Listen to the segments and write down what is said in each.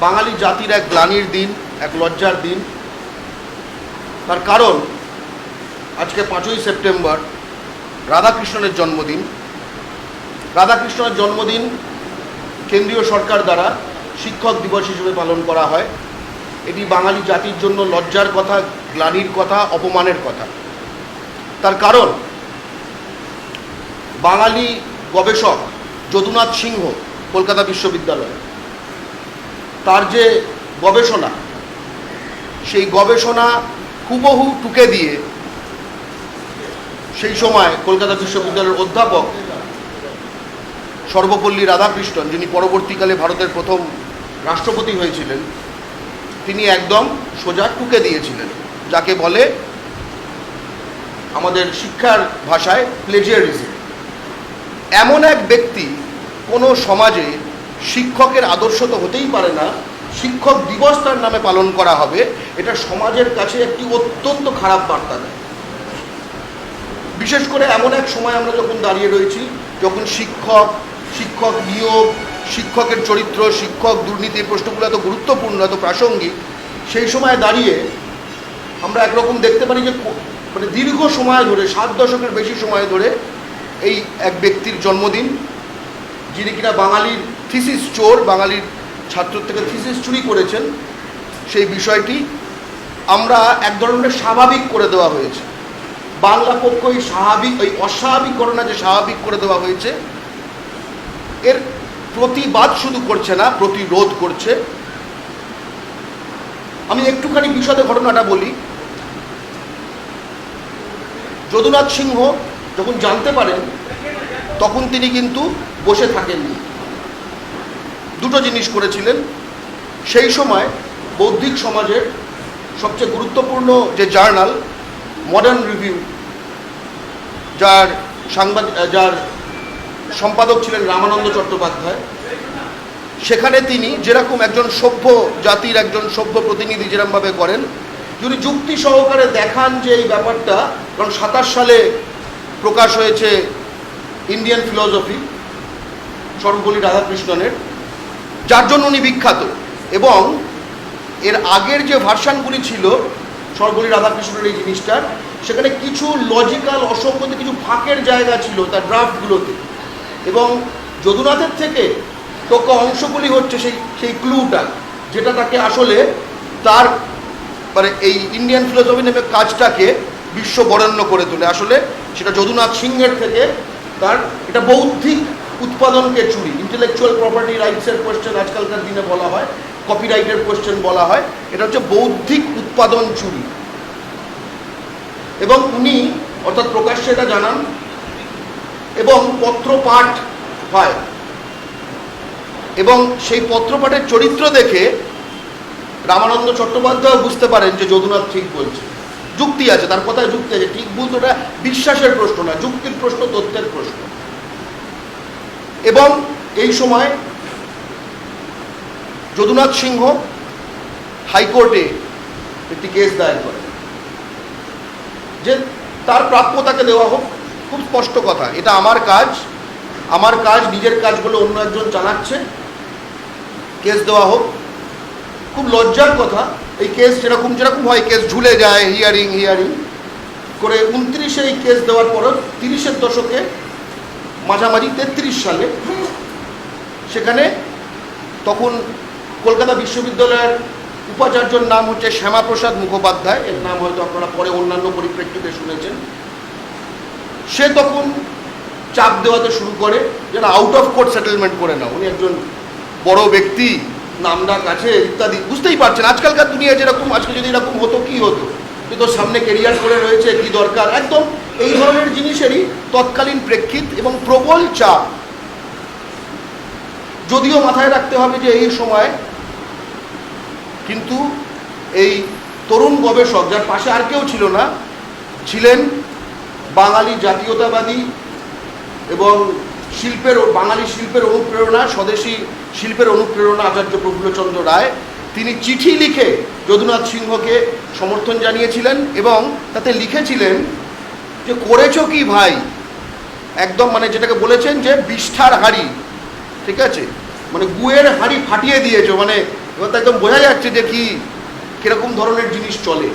বাঙালি জাতির এক গ্লানির দিন, এক লজ্জার দিন। তার কারণ, আজকে পাঁচই সেপ্টেম্বর রাধাকৃষ্ণনের জন্মদিন। রাধাকৃষ্ণের জন্মদিন কেন্দ্রীয় সরকার দ্বারা শিক্ষক দিবস হিসেবে পালন করা হয়। এটি বাঙালি জাতির জন্য লজ্জার কথা, গ্লানির কথা, অপমানের কথা। তার কারণ, বাঙালি গবেষক যদুনাথ সিংহ, কলকাতা বিশ্ববিদ্যালয়। তার যে গবেষণা, সেই গবেষণা হুবহু টুকে দিয়ে সেই সময় কলকাতা বিশ্ববিদ্যালয়ের অধ্যাপক সর্বপল্লী রাধাকৃষ্ণন, যিনি পরবর্তীকালে ভারতের প্রথম রাষ্ট্রপতি হয়েছিলেন, তিনি একদম সোজা টুকে দিয়েছিলেন, যাকে বলে আমাদের শিক্ষার ভাষায় প্লেজিয়ারিজম এমন এক ব্যক্তি কোনো সমাজে শিক্ষকের আদর্শ তো হতেই পারে না। শিক্ষক দিবস তার নামে পালন করা হবে। এটা সমাজের কাছে একটি অত্যন্ত খারাপ বার্তা দেয়। বিশেষ করে এমন এক সময় আমরা যখন দাঁড়িয়ে রয়েছি, যখন শিক্ষক শিক্ষক নিয়োগ, শিক্ষকের চরিত্র, শিক্ষক দুর্নীতি প্রশ্নগুলো এত গুরুত্বপূর্ণ, এত প্রাসঙ্গিক, সেই সময় দাঁড়িয়ে আমরা একরকম দেখতে পারি যে মানে দীর্ঘ সময় ধরে, সাত দশকের বেশি সময় ধরে এই এক ব্যক্তির জন্মদিন, যিনি কিনা বাঙালির থিসিস চোর বাঙালির ছাত্র থেকে থিসিস চুরি করেছেন, সেই বিষয়টি আমরা এক ধরনের স্বাভাবিক করে দেওয়া হয়েছে। বাংলা পক্ষ এই স্বাভাবিক, ওই অস্বাভাবিককরণা যে স্বাভাবিক করে দেওয়া হয়েছে, এর প্রতিবাদ শুধু করছে না, প্রতিরোধ করছে। আমি একটুখানি বিশদে ঘটনাটা বলি। যদুনাথ সিংহ যখন জানতে পারেন, তখন তিনি কিন্তু বসে থাকেননি। দুটো জিনিস করেছিলেন। সেই সময় বৌদ্ধিক সমাজের সবচেয়ে গুরুত্বপূর্ণ যে জার্নাল মডার্ন রিভিউ যার সাংবাদিক যার সম্পাদক ছিলেন রামানন্দ চট্টোপাধ্যায়, সেখানে তিনি যেরকম একজন সভ্য জাতির একজন সভ্য প্রতিনিধি যেরকমভাবে করেন, যদি যুক্তি সহকারে দেখান যে এই ব্যাপারটা, কারণ সাতাশ সালে প্রকাশ হয়েছে ইন্ডিয়ান ফিলসফি সর্বপল্লী রাধাকৃষ্ণনের। যার জন্য উনি বিখ্যাত। এবং এর আগের যে ভার্সানগুলি ছিল সর্বপল্লী রাধাকৃষ্ণের এই জিনিসটার সেখানে কিছু লজিক্যাল অসঙ্গতি কিছু ফাঁকের জায়গা ছিল তার ড্রাফটগুলোতে এবং যদুনাথের থেকে টোকা অংশগুলি হচ্ছে সেই সেই ক্লুটা যেটা তাকে আসলে তার মানে এই ইন্ডিয়ান ফিলোসফি নামে কাজটাকে বিশ্ব বরেণ্য করে তোলে। আসলে সেটা যদুনাথ সিংহের থেকে তার, এটা বৌদ্ধিক উৎপাদনকে চুরি ইন্টেলেকচুয়াল প্রপার্টি রাইটসের কোয়েশ্চেন আজকালকার দিনে বলা হয় কপিরাইটের কোয়েশ্চেন বলা হয়, এটা হচ্ছে বৌদ্ধিক উৎপাদন চুরি। এবং উনি, অর্থাৎ প্রকাশ্যে এটা জানান, এবং পত্র পাঠ হয়। এবং সেই পত্রপাঠের চরিত্র দেখে রামানন্দ চট্টোপাধ্যায় বুঝতে পারেন যে যদুনাথ ঠিক বলছে। যুক্তি আছে, তার কথায় যুক্তি আছে, ঠিক বলতে ওটা বিশ্বাসের প্রশ্ন না, যুক্তির প্রশ্ন, তথ্যের প্রশ্ন। এবং এই সময় যদুনাথ সিংহ হাইকোর্টে একটি কেস দায়ের করে। যে তার প্রাপ্য তাকে দেওয়া হোক, খুব স্পষ্ট কথা, এটা আমার কাজ আমার কাজ, নিজের কাজ বলে অন্য একজন চালাচ্ছে, কেস দেওয়া হোক। খুব লজ্জার কথা, এই কেস যেরকম যেরকম হয়, কেস ঝুলে যায় হিয়ারিং হিয়ারিং করে উনত্রিশে এই কেস দেওয়ার পরও তিরিশের দশকে মাঝামাঝি তেত্রিশ সালে। সেখানে তখন কলকাতা বিশ্ববিদ্যালয়ের উপাচার্যর নাম হচ্ছে শ্যামাপ্রসাদ মুখোপাধ্যায়। এর নাম হয়তো আপনারা পরে অন্যান্য পরিপ্রেক্ষিতে শুনেছেন। সে তখন চাপ দেওয়াতে শুরু করে, যেন আউট অফ কোর্ট সেটেলমেন্ট করে না উনি একজন বড় ব্যক্তি, নামডাক আছে, ইত্যাদি। বুঝতেই পারছেন, আজকালকার দুনিয়া যেরকম, আজকে যদি এরকম হতো, কি হতো? কিন্তু সামনে কেরিয়ার করে রয়েছে, কি দরকার? একদম এই ধরনের জিনিসেরই তৎকালীন প্রেক্ষিত এবং প্রবল চাপ। যদিও মাথায় রাখতে হবে যে এই সময় কিন্তু এই তরুণ গবেষক, যার পাশে আর কেউ ছিল না, ছিলেন বাঙালি জাতীয়তাবাদী এবং শিল্পের, বাঙালি শিল্পের অনুপ্রেরণা, স্বদেশী শিল্পের অনুপ্রেরণা আচার্য প্রফুল্লচন্দ্র রায়। তিনি চিঠি লিখে যদুনাথ সিংহকে সমর্থন জানিয়েছিলেন এবং তাতে লিখেছিলেন যে করেছ কি ভাই? একদম মানে যেটাকে বলেছেন যে বিষ্ঠার হাড়ি, ঠিক আছে? মানে গুয়ের হাড়ি ফাটিয়ে দিয়েছ মানে এবার তো একদম বোঝা যাচ্ছে যে কি, কীরকম ধরনের জিনিস চলে।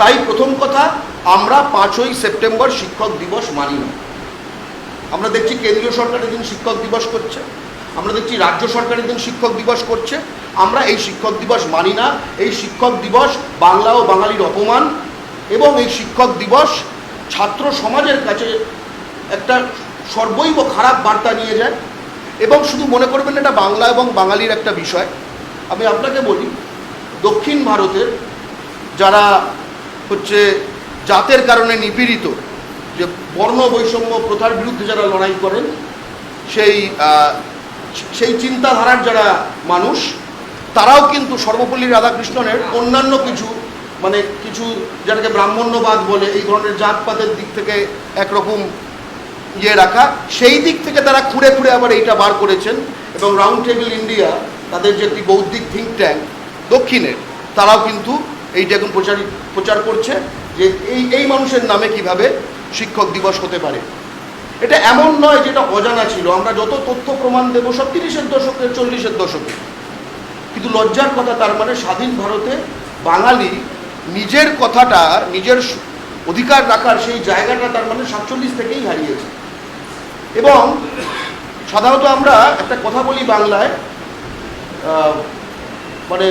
তাই প্রথম কথা, আমরা পাঁচই সেপ্টেম্বর শিক্ষক দিবস মানি না। আমরা দেখছি কেন্দ্রীয় সরকার দিন শিক্ষক দিবস করছে, আমরা দেখছি রাজ্য সরকারের দিন শিক্ষক দিবস করছে, আমরা এই শিক্ষক দিবস মানি না। এই শিক্ষক দিবস বাংলা ও বাঙালির অপমান এবং এই শিক্ষক দিবস ছাত্র সমাজের কাছে একটা সর্বৈব খারাপ বার্তা নিয়ে যায়। এবং শুধু মনে করবেন এটা বাংলা এবং বাঙালির একটা বিষয়। আমি আপনাকে বলি, দক্ষিণ ভারতের যারা হচ্ছে জাতের কারণে নিপীড়িত, যে বর্ণ বৈষম্য প্রথার বিরুদ্ধে যারা লড়াই করেন, সেই সেই চিন্তাধারার যারা মানুষ, তারাও কিন্তু সর্বপল্লী রাধাকৃষ্ণনের অন্যান্য কিছু মানে কিছু যাটাকে ব্রাহ্মণ্যবাদ বলে, এই ধরনের জাতপাতের দিক থেকে একরকম ইয়ে রাখা, সেই দিক থেকে তারা খুঁড়ে খুঁড়ে আবার এইটা বার করেছেন এবং রাউন্ড টেবিল ইন্ডিয়া তাদের যে একটি বৌদ্ধিক থিঙ্ক ট্যাঙ্ক দক্ষিণের তারাও কিন্তু এইটা এখন প্রচার প্রচার করছে যে এই এই মানুষের নামে কীভাবে শিক্ষক দিবস হতে পারে। এটা এমন নয় যেটা অজানা ছিল, আমরা যত তথ্য প্রমাণ দেবো সব তিরিশের দশকে, চল্লিশের দশকে। কিন্তু লজ্জার কথা তার মানে স্বাধীন ভারতে বাঙালি নিজের কথাটা নিজের অধিকার রাখার সেই জায়গাটা তার মানে সাতচল্লিশ থেকেই হারিয়েছে। এবং সাধারণত আমরা একটা কথা বলি বাংলায় মানে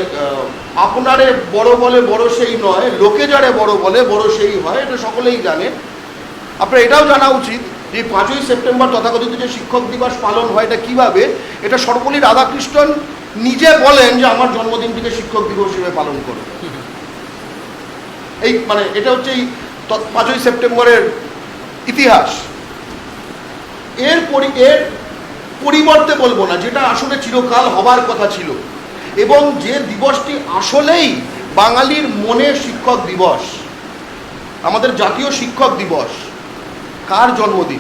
আপনারে বড় বলে বড় সেই নয়, লোকে যারে বড় বলে বড় সেই হয়, এটা সকলেই জানে। আপনার এটাও জানা উচিত যে পাঁচই সেপ্টেম্বর তথাকথিত যে শিক্ষক দিবস পালন হয় এটা কীভাবে, এটা সর্বপল্লী রাধাকৃষ্ণন নিজে বলেন যে আমার জন্মদিনটিকে শিক্ষক দিবস হিসেবে পালন করো এই মানে এটা হচ্ছে এই পাঁচই সেপ্টেম্বরের ইতিহাস। এর পরি, এর পরিবর্তে বলব না, যেটা আসলে চিরকাল হবার কথা ছিল। এবং যে দিবসটি আসলেই বাঙালির মনের শিক্ষক দিবস। আমাদের জাতীয় শিক্ষক দিবস। কার জন্মদিন?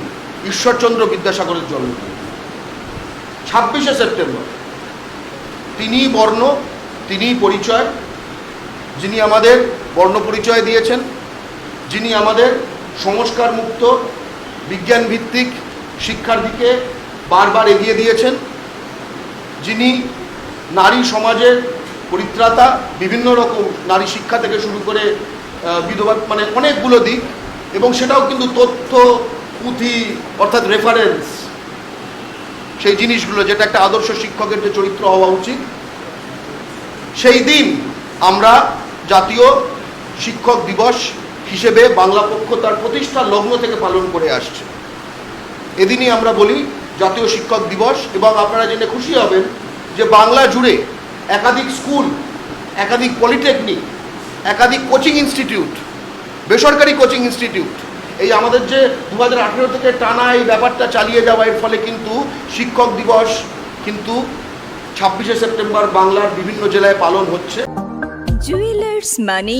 ঈশ্বরচন্দ্র বিদ্যাসাগরের জন্মদিন। ছাব্বিশে সেপ্টেম্বর। তিনি বর্ণ, তিনিই পরিচয়। যিনি আমাদের বর্ণ পরিচয় দিয়েছেন, যিনি আমাদের সংস্কার মুক্ত বিজ্ঞান ভিত্তিক শিক্ষার দিকে বারবার এগিয়ে দিয়েছেন, যিনি নারী সমাজের পরিত্রাতা, বিভিন্ন রকম নারী শিক্ষা থেকে শুরু করে বিধবা মানে অনেকগুলো দিক, এবং সেটাও কিন্তু তথ্য, পুঁথি, অর্থাৎ রেফারেন্স সেই জিনিসগুলো, যেটা একটা আদর্শ শিক্ষকের যে চরিত্র হওয়া উচিত। সেই দিন আমরা জাতীয় শিক্ষক দিবস হিসেবে বাংলা পক্ষ তার প্রতিষ্ঠার লগ্ন থেকে পালন করে আসছে। এদিনই আমরা বলি জাতীয় শিক্ষক দিবস এবং আপনারা জেনে খুশি হবেন যে বাংলা জুড়ে একাধিক স্কুল, একাধিক পলিটেকনিক, একাধিক কোচিং ইনস্টিটিউট, বেসরকারি কোচিং ইনস্টিটিউট, এই আমাদের যে দু হাজার আঠেরো থেকে টানা এই ব্যাপারটা চালিয়ে যাওয়া, এর ফলে কিন্তু শিক্ষক দিবস কিন্তু ছাব্বিশে সেপ্টেম্বর বাংলার বিভিন্ন জেলায় পালন হচ্ছে। জুয়েলার্স মানে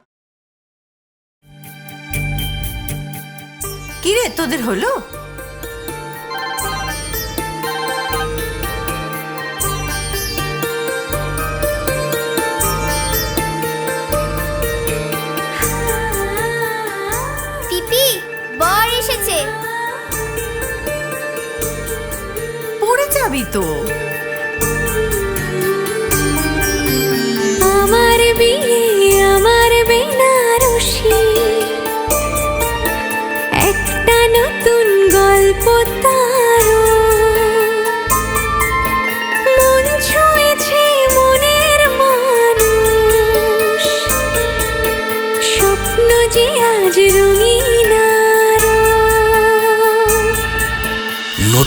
কিরে তোদের হলো? পিপি বর এসেছে। পড়ে যাবি তো। আমার বিয়ে